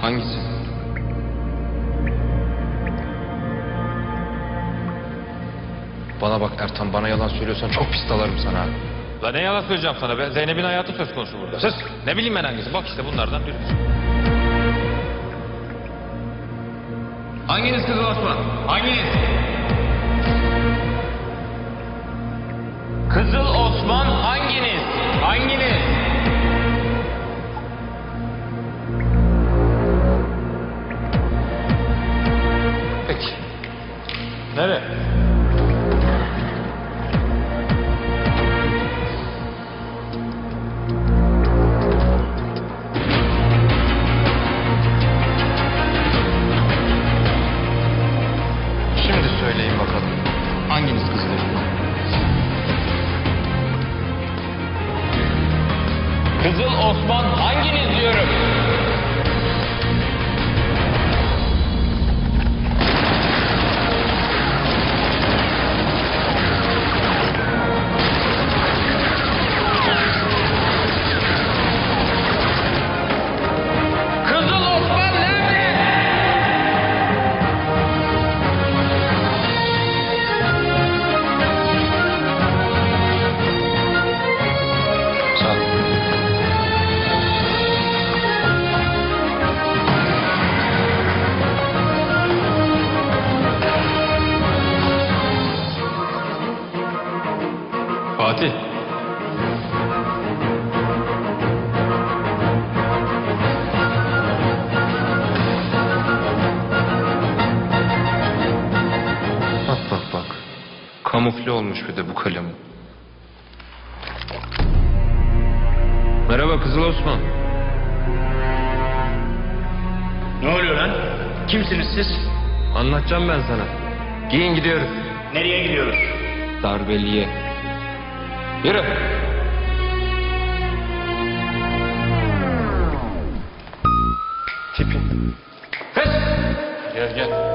Hangisi? Bana bak Ertan bana yalan söylüyorsan çok pis dalarım sana. La ne yalan söyleyeceğim sana be. Zeynep'in hayatı söz konusu burada. Sus! Ne bileyim ben hangisi. Bak işte bunlardan biri. Hanginiz kızıl Osman? Hanginiz? Kızıl Peki. Nereye? Şimdi söyleyin bakalım. Hanginiz Osman? Kızıl Osman hanginiz Fatih. Bak bak bak. Kamufle olmuş bir de bu kalem. Merhaba Kızıl Osman. Ne oluyor lan? Kimsiniz siz? Anlatacağım ben sana. Giyin gidiyoruz. Nereye gidiyoruz? Darbeliye. Yürü. Tipin. Kız. Gel gel.